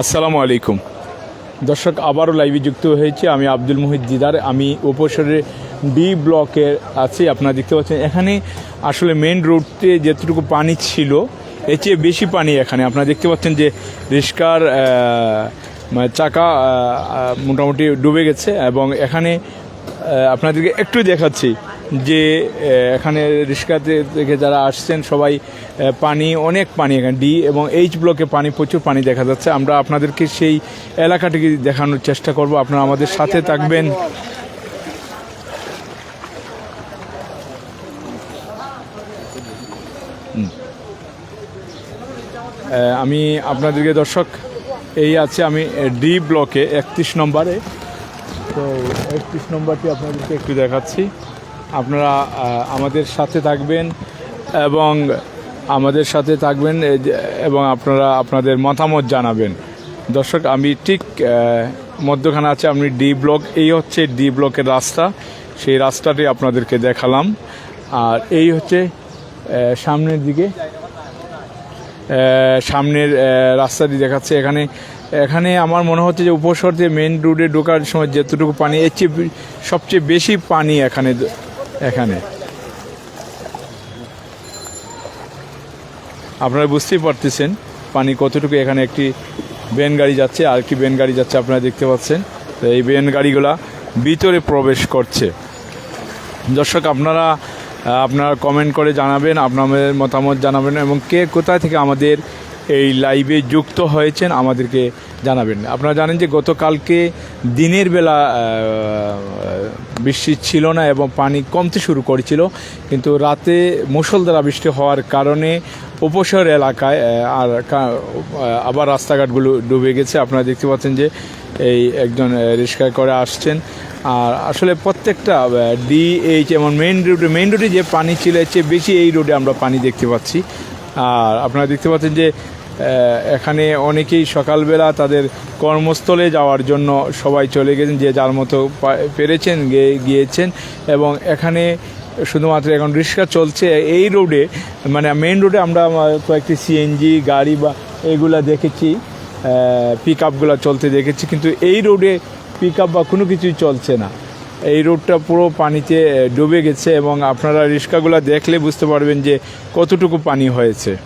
আসসালামু আলাইকুম। দর্শক, আবারও লাইভে যুক্ত হয়েছে আমি আব্দুল মুহিদ দিদার। আমি উপসরে ডি ব্লকে আছি, আপনারা দেখতে পাচ্ছেন। এখানে আসলে মেন রোডতে যেটুকু পানি ছিল, এর চেয়ে বেশি পানি এখানে। আপনারা দেখতে পাচ্ছেন যে রিস্কার মানে চাকা মোটামুটি ডুবে গেছে এবং এখানে আপনাদেরকে একটু দেখাচ্ছি। যে এখানে রিস্কাতে থেকে যারা আসছেন সবাই পানি, অনেক পানি এখানে, ডি এবং এইচ ব্লকে পানি, প্রচুর পানি দেখা যাচ্ছে। আমরা আপনাদেরকে সেই এলাকাটিকে দেখানোর চেষ্টা করব। আপনারা আমাদের সাথে থাকবেন। আমি আপনাদেরকে দর্শক, এই আছে আমি ডি ব্লকে একত্রিশ নম্বরে। তো একত্রিশ নম্বরটি আপনাদেরকে একটু দেখাচ্ছি। আপনারা আমাদের সাথে থাকবেন এবং আমাদের সাথে থাকবেন এবং আপনারা আপনাদের মতামত জানাবেন। দর্শক, আমি ঠিক মধ্যখানে আছে আপনি ডি ব্লক, এই হচ্ছে ডি ব্লকের রাস্তা। সেই রাস্তাটি আপনাদেরকে দেখালাম। আর এই হচ্ছে সামনের দিকে সামনের রাস্তাটি দেখাচ্ছে। এখানে এখানে আমার মনে হচ্ছে যে উপসর দিয়ে মেন রোডে ঢোকার সময় যেতটুকু পানি, এর চেয়ে সবচেয়ে বেশি পানি এখানে এখানে। আপনারা বুঝতেই পারতেছেন পানি কতটুকু। এখানে একটি বেন গাড়ি যাচ্ছে, আর একটি বেন গাড়ি যাচ্ছে, আপনারা দেখতে পাচ্ছেন। তো এই বেন গাড়িগুলা ভিতরে প্রবেশ করছে। দর্শক, আপনারা আপনারা কমেন্ট করে জানাবেন, আপনাদের মতামত জানাবেন, এবং কে কোথায় থেকে আমাদের এই লাইভে যুক্ত হয়েছেন, আমাদেরকে জানাবেন। আপনারা জানেন যে গতকালকে দিনের বেলা বৃষ্টি ছিল না এবং পানি কমতে শুরু করেছিল। কিন্তু রাতে মুষলধারা বৃষ্টি হওয়ার কারণে উপশহর এলাকায় আর আবার রাস্তাঘাটগুলো ডুবে গেছে। আপনারা দেখতে পাচ্ছেন যে এই একজন রিক্সায় করে আসছেন। আর আসলে প্রত্যেকটা ডিএইচ এমন মেইন রোডে মেইন রোডে যে পানি ছিল, এর চেয়ে বেশি এই রোডে আমরা পানি দেখতে পাচ্ছি। আর আপনারা দেখতে পাচ্ছেন যে এখানে অনেকেই সকালবেলা তাদের কর্মস্থলে যাওয়ার জন্য সবাই চলে গেছেন, যে যার মতো পেরেছেন, গিয়ে- গিয়েছেন এবং এখানে শুধুমাত্র এখন রিক্সা চলছে। এই রোডে মানে মেইন রোডে আমরা কয়েকটি সিএনজি গাড়ি বা এগুলা দেখেছি পিক আপগুলো চলতে দেখেছি, কিন্তু এই রোডে পিক আপ বা কোনো কিছুই চলছে না। এই রোডটা পুরো পানিতে ডুবে গেছে এবং আপনারা রিক্সাগুলো দেখলে বুঝতে পারবেন যে কতটুকু পানি হয়েছে।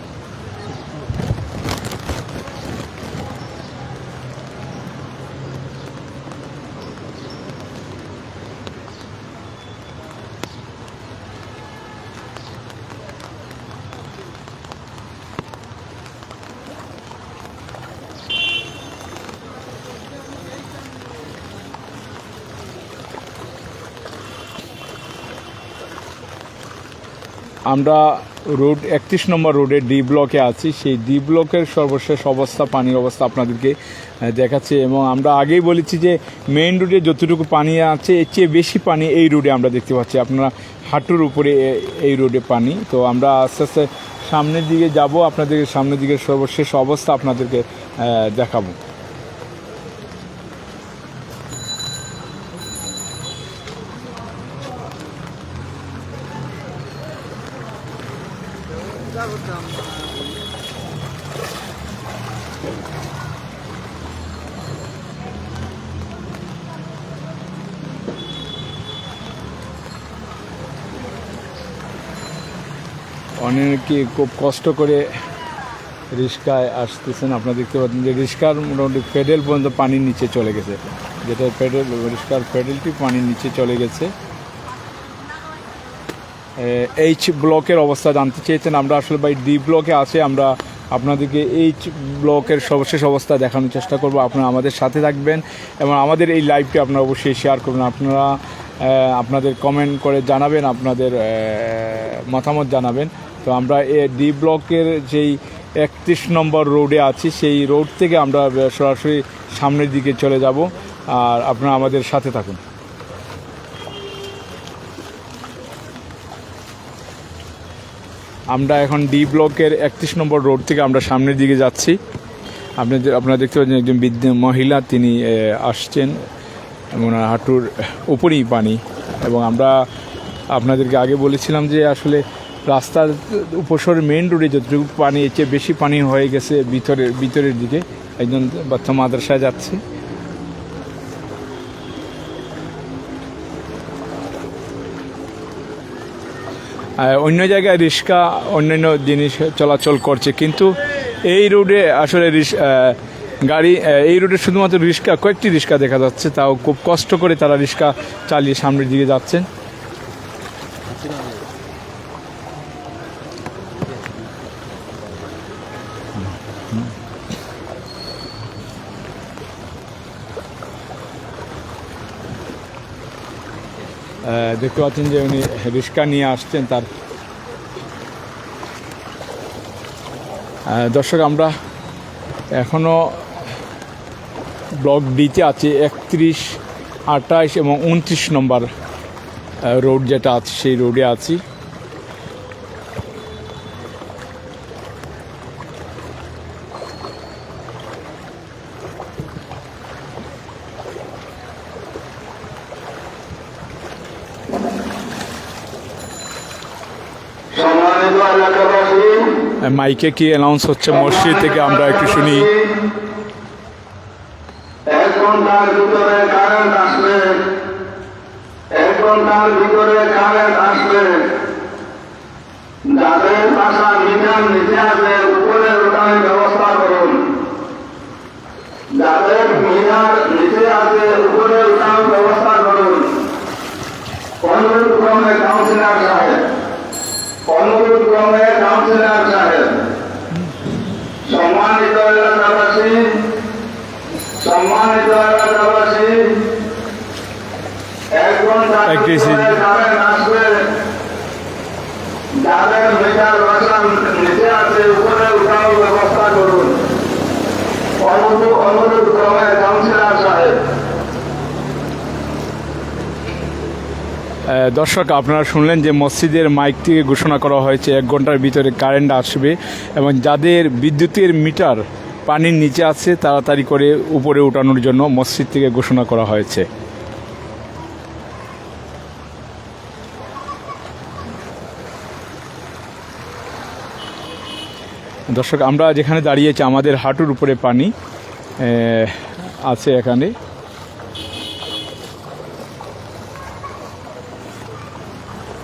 আমরা রোড একত্রিশ নম্বর রোডে ডি ব্লকে আছি। সেই ডি ব্লকের সর্বশেষ অবস্থা, পানির অবস্থা আপনাদেরকে দেখাচ্ছি এবং আমরা আগেই বলেছি যে মেইন রোডে যতটুকু পানি আছে, এর চেয়ে বেশি পানি এই রোডে আমরা দেখতে পাচ্ছি। আপনারা হাঁটুর উপরে এই রোডে পানি। তো আমরা আস্তে আস্তে সামনের দিকে যাব আপনাদেরকে সামনের দিকে সর্বশেষ অবস্থা আপনাদেরকে দেখাবো। অনেকে খুব কষ্ট করে রিক্সায় আসতেছেন? আপনারা দেখতে পাচ্ছেন যে রিক্সার মোটামুটি পেডেল পর্যন্ত পানির নিচে চলে গেছে। যেটা পেডেল রিক্সার পেডেলটি পানির নিচে চলে গেছে। এইচ ব্লকের অবস্থা জানতে চেয়েছেন। আমরা আসলে ভাই ডি ব্লকে আছে। আমরা আপনাদেরকে এইচ ব্লকের সর্বশেষ অবস্থা দেখানোর চেষ্টা করব। আপনারা আমাদের সাথে থাকবেন এবং আমাদের এই লাইভটি আপনারা অবশ্যই শেয়ার করবেন। আপনারা আপনাদের কমেন্ট করে জানাবেন, আপনাদের মতামত জানাবেন। তো আমরা এ ডি ব্লকের যেই একত্রিশ নম্বর রোডে আছি, সেই রোড থেকে আমরা সরাসরি সামনের দিকে চলে যাব। আর আপনারা আমাদের সাথে থাকুন। আমরা এখন ডি ব্লকের একত্রিশ নম্বর রোড থেকে আমরা সামনের দিকে যাচ্ছি। আপনি আপনারা দেখতে পাচ্ছেন একজন বৃদ্ধ মহিলা, তিনি আসছেন। ওনার হাঁটুর উপরেই পানি। এবং আমরা আপনাদেরকে আগে বলেছিলাম যে আসলে রাস্তার উপসর মেন রোডে যতটুকু পানি চেয়ে বেশি পানি হয়ে গেছে ভিতরের ভিতরের দিকে। একজন বাচ্চা মাদ্রাসায় যাচ্ছে। অন্য জায়গায় রিক্সা অন্যান্য জিনিস চলাচল করছে। কিন্তু এই রোডে আসলে গাড়ি এই রোডে শুধুমাত্র রিক্সা কয়েকটি রিক্সা দেখা যাচ্ছে। তাও খুব কষ্ট করে তারা রিক্সা চালিয়ে সামনের দিকে যাচ্ছেন। দেখতে পাচ্ছেন যে উনি রিক্সা নিয়ে আসছেন তার। দর্শক, আমরা এখনও ব্লক ডিতে আছে, একত্রিশ, আঠাশ এবং উনত্রিশ নম্বর রোড যেটা আছে, সেই রোডে আছি। মাইকে কি অ্যানাউন্স হচ্ছে মসজিদ থেকে আমরা একটু শুনি। এক ঘণ্টার ভিতরে কারেন্ট আসবে। এক ঘণ্টার ভিতরে কারেন্ট আসবে। যাদের বাসা মিটার নিচে আছে, উপরে ব্যবস্থা করুন। যাদের মিটার আছে, উপরে ব্যবস্থা করুন। অনুরোধ ক্রমে সাহেব। অনুরোধ ক্রমে কাউন্সিলর সাহেব সম্মানিত এলাকাবাসী সম্মানিত এলাকাবাসী এক ঘণ্টা একটি আসবে। যাদের মিটার বাসা নিচে আছে উপরে উঠানোর ব্যবস্থা করুন অনুরোধ অনুরোধ ক্রমে কাউন্সিলর সাহেব আহ, দর্শক, আপনারা শুনলেন যে মসজিদের মাইক থেকে ঘোষণা করা হয়েছে, এক ঘণ্টার ভিতরে কারেন্ট আসবে এবং যাদের বিদ্যুতের মিটার পানির নিচে আছে, তাড়াতাড়ি করে উপরে উঠানোর জন্য মসজিদ থেকে ঘোষণা করা হয়েছে। দর্শক, আমরা যেখানে দাঁড়িয়েছি আমাদের হাঁটুর উপরে পানি আছে এখানে।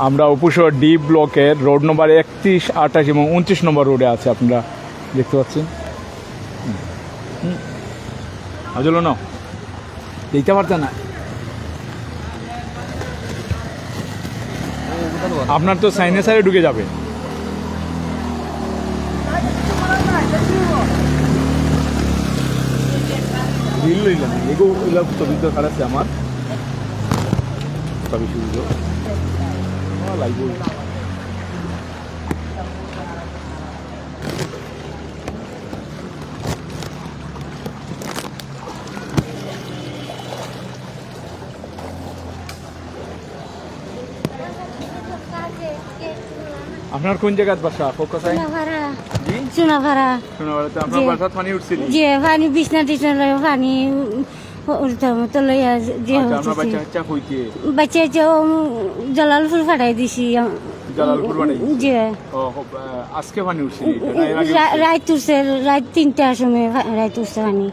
আমরা উপশহর ডি ব্লকের রোড নম্বর একত্রিশ, আঠাশ এবং উনত্রিশ নম্বর রোডে আছে, আপনারা দেখতে পাচ্ছেন। আজল না দেখতে পারতেন না। আপনার তো সাইনেসারে ঢুকে যাবে। খারাপ আমার? লাগবে আপনার কোন জায়গায় বাসা? কোথায় সোনাভাড়া জি? সোনাভাড়া শোনাবাড়িতে আপনার বাসা পানি উঠছিল। যে পানি বিছনা টিছনা পানি আচ্ছা বাচ্চা ফাটাই দিছি। আজকে পানি রা- রাত উঠছে রাত তিনটার সময় রাত উঠছে পানি।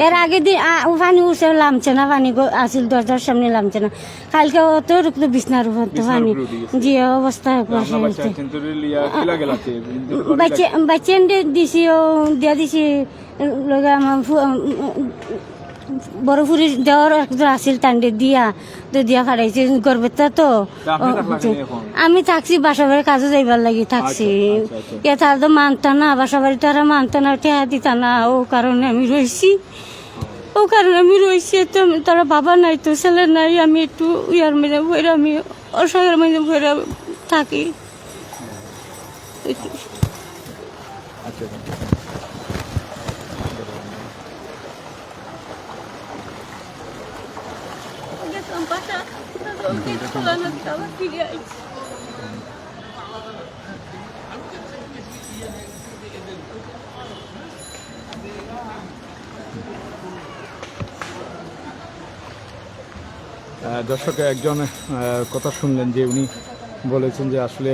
এর আগে দিন পানি উঠছে লামছে না পানি আসিল দরজার সামনে লামছে না। কালকে অত রুকতো বিছনার উপর তো পানি। যে অবস্থা বাচ্চা দিছি ও দিয়া দিছি লগে আমার বড় ফুরি দেওয়ার একজন আসিল তান্ডে দিয়া তো দিয়া ফাড়াইছে গর্বেতা তো? আমি থাকছি বাসা বাড়ির কাজে যাইবার লাগি থাকছি আচ্ছা, আচ্ছা, আচ্ছা। এ তার তো মানতা না বাসা বাড়ি তারা মানতা না ঠেয়া দিতা না ও কারণে আমি রয়েছি ও কারণে আমি রয়েছি তো তারা বাবা নাই তো ছেলে নাই আমি একটু ইয়ার মেরে ভরে আমি অসহায়ের মেরে ভরে থাকি দর্শক, একজন কথা শুনলেন যে উনি বলেছেন যে আসলে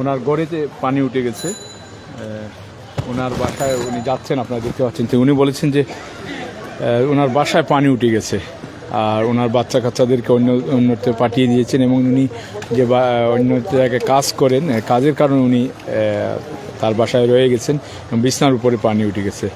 ওনার গড়েতে পানি উঠে গেছে। ওনার বাসায় উনি যাচ্ছেন, আপনারা দেখতে পাচ্ছেন তো উনি বলেছেন যে ওনার বাসায় পানি উঠে গেছে। আর ওনার বাচ্চা কাচ্চাদেরকে অন্য অন্যতে পাঠিয়ে দিয়েছেন এবং উনি যে অন্য জায়গায় কাজ করেন কাজের কারণে উনি তার বাসায় রয়ে গেছেন এবং বিছনার উপরে পানি উঠে গেছে।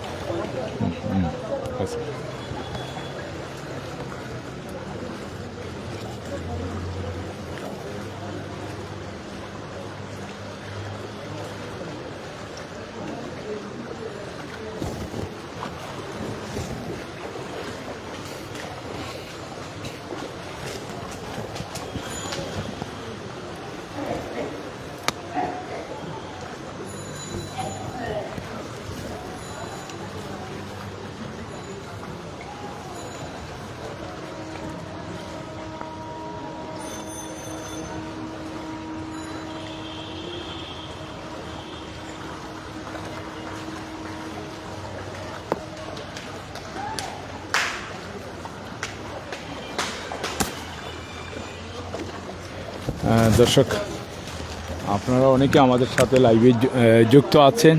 দর্শক আপনারা অনেকে আমাদের সাথে লাইভে যুক্ত আছেন।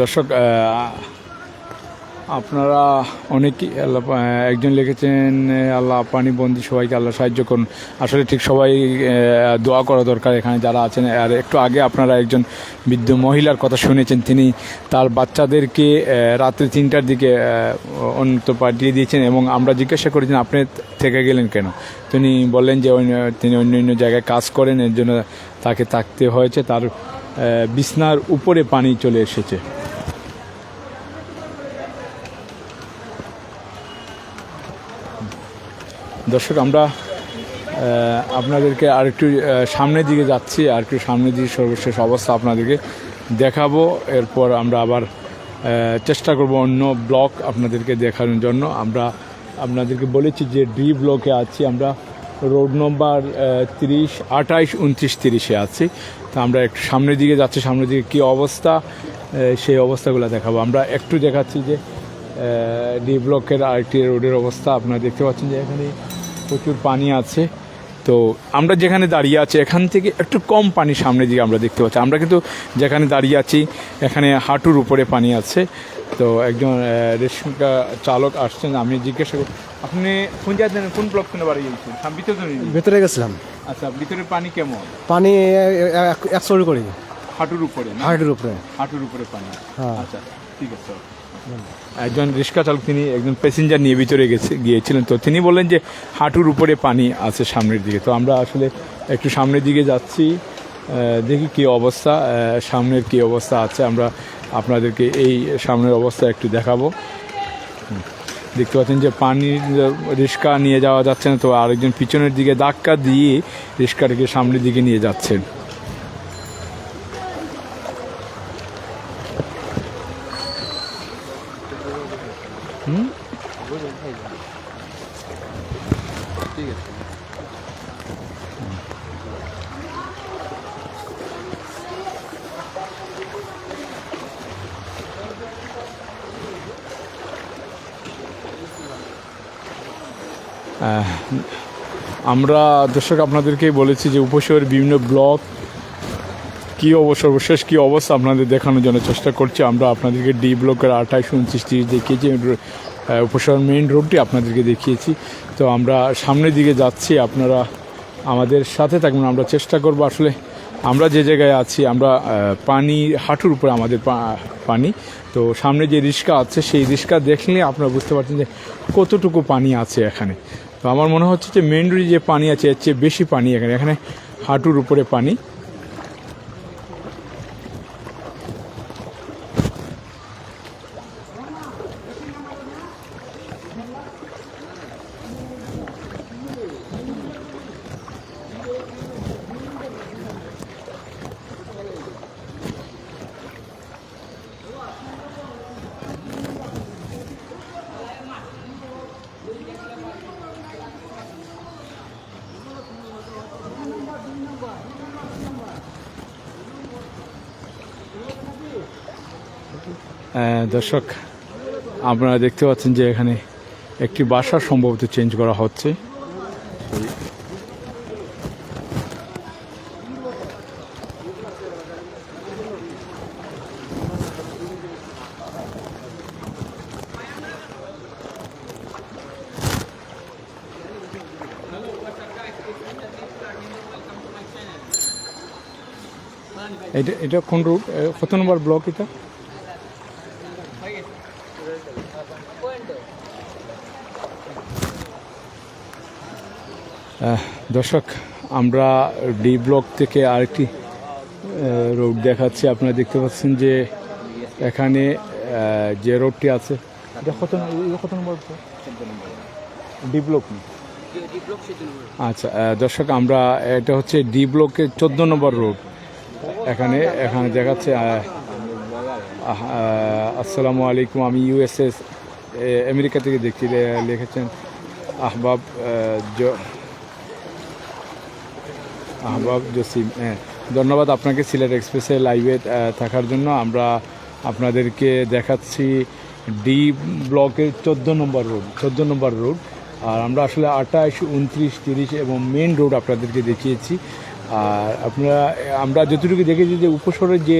দর্শক আপনারা অনেকেই আল্লাহ একজন লিখেছেন আল্লাহ পানি বন্দি সবাইকে আল্লাহ সাহায্য করুন। আসলে ঠিক সবাই দোয়া করা দরকার এখানে যারা আছেন। আর একটু আগে আপনারা একজন বৃদ্ধ মহিলার কথা শুনেছেন তিনি তার বাচ্চাদেরকে রাত্রি তিনটার দিকে আহ, অন্যত্র পাঠিয়ে দিয়েছেন এবং আমরা জিজ্ঞাসা করেছেন আপনি থেকে গেলেন কেন? তিনি বললেন যে তিনি অন্য অন্য জায়গায় কাজ করেন এর জন্য তাকে থাকতে হয়েছে। তার বিছনার উপরে পানি চলে এসেছে। দর্শক, আমরা আপনাদেরকে আর একটু সামনের দিকে যাচ্ছি আর একটু সামনের দিকে সর্বশেষ অবস্থা আপনাদেরকে দেখাবো। এরপর আমরা আবার চেষ্টা করব অন্য ব্লক আপনাদেরকে দেখানোর জন্য। আমরা আপনাদেরকে বলেছি যে ডি ব্লকে আছি, আমরা রোড নম্বর তিরিশ, আঠাইশ, উনত্রিশ, তিরিশে আছি। তো আমরা একটু সামনের দিকে যাচ্ছি, সামনের দিকে কী অবস্থা? সেই অবস্থাগুলো দেখাবো। আমরা একটু দেখাচ্ছি যে ডি ব্লকের আরেকটি রোডের অবস্থা। আপনারা দেখতে পাচ্ছেন যে এখানে প্রচুর পানি আছে। তো আমরা যেখানে দাঁড়িয়ে আছি এখান থেকে একটু কম পানি সামনে দিকে আমরা দেখতে পাচ্ছি। আমরা কিন্তু যেখানে দাঁড়িয়ে আছি এখানে হাঁটুর উপরে পানি আছে। তো একজন রিক্সা চালক আসছেন আমি জিজ্ঞাসা করি আপনি কোন জায়গায় কোন ব্লক থেকে বাড়ি গেছেন ভিতরে। ভেতরে গেছিলাম। আচ্ছা ভিতরে পানি কেমন? পানি একশো করে। হাঁটুর উপরে হাঁটুর উপরে। হাঁটুর উপরে পানি। হ্যাঁ। আচ্ছা ঠিক আছে। একজন রিক্সা চালক, তিনি একজন প্যাসেঞ্জার নিয়ে ভিতরে গেছে, গিয়েছিলেন। তো তিনি বললেন যে, হাঁটুর উপরে পানি আছে সামনের দিকে। তো আমরা আসলে একটু সামনের দিকে যাচ্ছি দেখি কি অবস্থা সামনের কি অবস্থা আছে। আমরা আপনাদেরকে এই সামনের অবস্থা একটু দেখাবো। দেখতে পাচ্ছেন যে পানি রিক্সা নিয়ে যাওয়া যাচ্ছে না, তো আরেকজন পিছনের দিকে ধাক্কা দিয়ে রিক্সাটাকে সামনের দিকে নিয়ে যাচ্ছেন। আমরা দর্শক আপনাদেরকেই বলেছি যে উপশহরের বিভিন্ন ব্লক কী সর্বশেষ কী অবস্থা আপনাদের দেখানোর জন্য চেষ্টা করছি। আমরা আপনাদেরকে ডি ব্লকের আঠাইশ উনত্রিশ তিরিশ দেখিয়েছি উপশহর মেইন রোডটি আপনাদেরকে দেখিয়েছি। তো আমরা সামনের দিকে যাচ্ছি, আপনারা আমাদের সাথে থাকবেন, আমরা চেষ্টা করব আসলে আমরা যে জায়গায় আছি, আমরা পানি, হাঁটুর উপরে আমাদের পানি। তো সামনে যে রিক্সা আছে, সেই রিক্সা দেখলে আপনারা বুঝতে পারছেন যে কতটুকু পানি আছে এখানে। তো আমার মনে হচ্ছে যে মেন রোডে যে পানি আছে, এর চেয়ে বেশি পানি এখানে। এখানে হাঁটুর উপরে পানি। দর্শক, আপনারা দেখতে পাচ্ছেন যে এখানে একটি বাসা সম্ভবত চেঞ্জ করা হচ্ছে। এটা এটা কোন রুট কত নম্বর ব্লক এটা? দর্শক আমরা ডি ব্লক থেকে আরেকটি রোড দেখাচ্ছি। আপনারা দেখতে পাচ্ছেন যে এখানে যে রোডটি আছে এটা কত কত নম্বর ডি ব্লক আচ্ছা দর্শক আমরা এটা হচ্ছে ডি ব্লকের চোদ্দ নম্বর রোড। এখানে এখানে দেখাচ্ছে আসসালামু আলাইকুম আমি ইউএসএস আমেরিকা থেকে দেখছি লে- লিখেছেন আহবাব আহবাব জসিম হ্যাঁ ধন্যবাদ আপনাকে সিলেট এক্সপ্রেসে লাইভে থাকার জন্য। আমরা আপনাদেরকে দেখাচ্ছি ডি ব্লকের চোদ্দ নম্বর রোড, চোদ্দ নম্বর রোড। আর আমরা আসলে আঠাশ, উনত্রিশ, তিরিশ এবং মেন রোড আপনাদেরকে দেখিয়েছি। আর আপনারা, আমরা যতটুকু দেখেছি যে উপসরের যে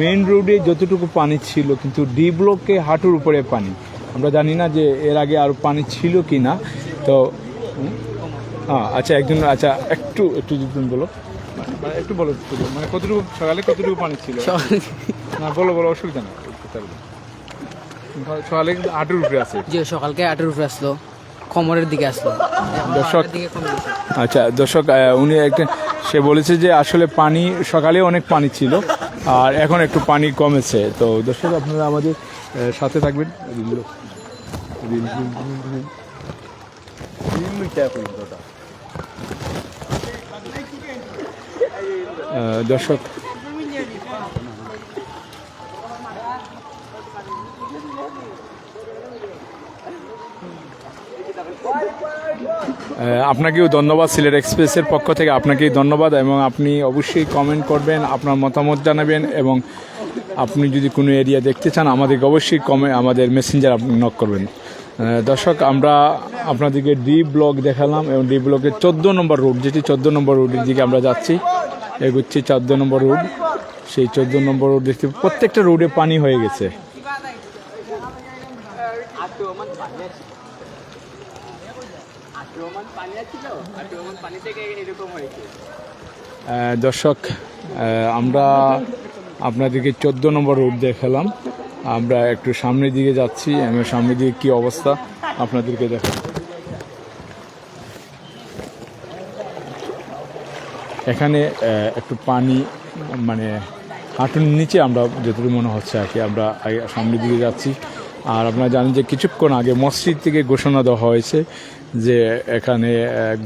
মেন রোডে যতটুকু পানি ছিল, কিন্তু ডি ব্লকে হাঁটুর উপরে পানি। আমরা জানি না যে এর আগে আর পানি ছিল কি না তো হ্যাঁ আচ্ছা একজন আচ্ছা একটু একটু যদি বলো মানে একটু বলো মানে কতটুকু সকালে কতটুকু পানি ছিল না বলো বলো অসুবিধা নেই সকালে হাঁটুর উপরে আছে যে সকালকে আটের উপরে আসলো কোমরের দিকে আসলো দর্শক। আচ্ছা দর্শক উনি একটা সে বলেছে যে আসলে পানি সকালে অনেক পানি ছিল আর এখন একটু পানি কমেছে তো দর্শক আপনারা আমাদের সাথে থাকবেন আহ, দর্শক। আপনাকেও ধন্যবাদ সিলেট এক্সপ্রেসের পক্ষ থেকে। আপনাকেই ধন্যবাদ এবং আপনি অবশ্যই কমেন্ট করবেন, আপনার মতামত জানাবেন এবং আপনি যদি কোনো এরিয়া দেখতে চান, আমাদেরকে অবশ্যই কমে আমাদের মেসেঞ্জার নক করবেন। দর্শক, আমরা আপনাদেরকে ডি ব্লক দেখালাম এবং ডি ব্লকের চোদ্দ নম্বর রুট যেটি চোদ্দ নম্বর রুটের দিকে আমরা যাচ্ছি। এগুচ্ছি চোদ্দ নম্বর রুট সেই চোদ্দ নম্বর রোড দেখতে প্রত্যেকটা রোডে পানি হয়ে গেছে। দর্শক আমরা আপনাদেরকে চোদ্দ নম্বর রোড দেখালাম। আমরা একটু সামনের দিকে যাচ্ছি সামনের দিকে কি অবস্থা আপনাদেরকে দেখাবো। এখানে একটু পানি মানে হাঁটুর নিচে আমরা যতটুকু মনে হচ্ছে আর কি, আমরা সামনের দিকে যাচ্ছি। আর আপনারা জানেন যে কিছুক্ষণ আগে মসজিদ থেকে ঘোষণা দেওয়া হয়েছে যে এখানে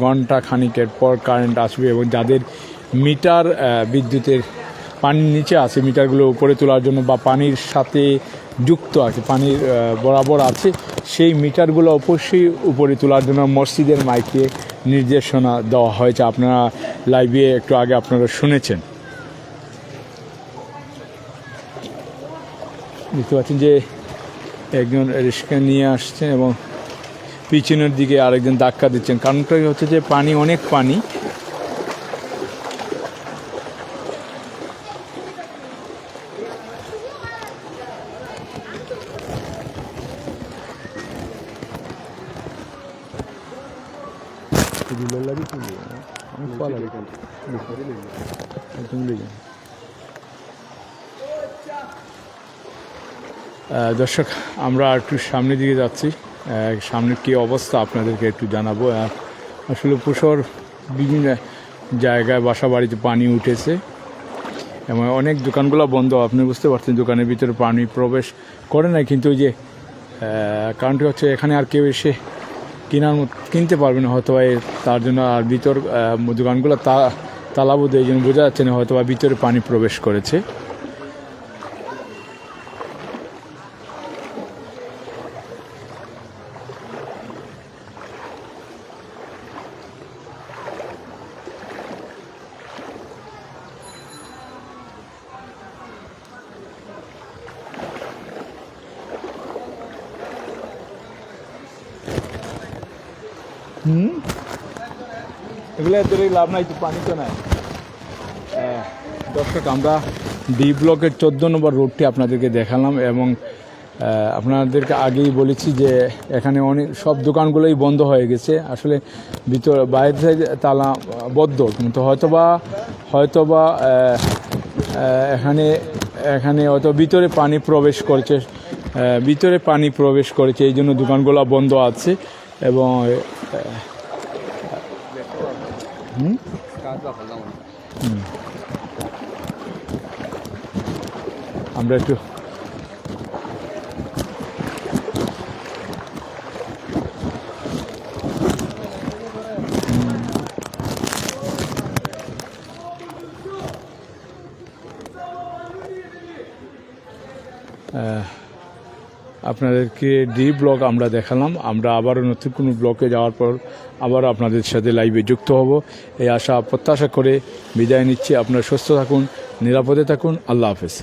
ঘণ্টা খানিকের পর কারেন্ট আসবে এবং যাদের মিটার বিদ্যুতের পানির নিচে আছে, মিটারগুলো উপরে তোলার জন্য বা পানির সাথে যুক্ত আছে, পানির বরাবর আছে। সেই মিটারগুলো অবশ্যই উপরে তোলার জন্য মসজিদের মাইকে নির্দেশনা দেওয়া হয়েছে। আপনারা লাইভে একটু আগে আপনারা শুনেছেন। দেখতে পাচ্ছেন যে একজন রিক্সা নিয়ে আসছেন এবং পিছনের দিকে আরেকজন ধাক্কা দিচ্ছেন। কারণটা হচ্ছে যে পানি, অনেক পানি দর্শক আমরা একটু সামনের দিকে যাচ্ছি। আহ, সামনের কী অবস্থা আপনাদেরকে একটু জানাব। আর আসলে পুষর বিভিন্ন জায়গায় বাসা বাড়িতে পানি উঠেছে এবং অনেক দোকানগুলো বন্ধ। আপনি বুঝতে পারছেন দোকানের ভিতরে পানি প্রবেশ করে না কিন্তু ওই যে কারণটি হচ্ছে এখানে আর কেউ এসে কেনার কিনতে পারবে না। হয়তো তার জন্য আর ভিতর দোকানগুলো তা তালাবদ্ধ এই জন্য বোঝা যাচ্ছে না। হয়তো বা ভিতরে পানি প্রবেশ করেছে। এগুলো এদের লাভ নাই তো পানি তো নাই। আহ, দর্শক আমরা ডি ব্লকের চোদ্দ নম্বর রোডটি আপনাদেরকে দেখালাম এবং আপনাদেরকে আগেই বলেছি যে এখানে অনেক সব দোকানগুলোই বন্ধ হয়ে গেছে। আসলে ভিতর বাইরে থেকে তালা বদ্ধ। কিন্তু হয়তোবা হয়তোবা এখানে এখানে হয়তো ভিতরে পানি প্রবেশ করেছে ভিতরে পানি প্রবেশ করেছে এই জন্য দোকানগুলো বন্ধ আছে এবং হুম? হুম। আমরা একটু আপনাদেরকে ডি ব্লগ আমরা দেখালাম। আমরা আবারও নতুন কোনো ব্লকে যাওয়ার পর আবার আপনাদের সাথে লাইভে যুক্ত হব। এই আশা, প্রত্যাশা করে বিদায় নিচ্ছি। আপনারা সুস্থ থাকুন, নিরাপদে থাকুন। আল্লাহ হাফেজ।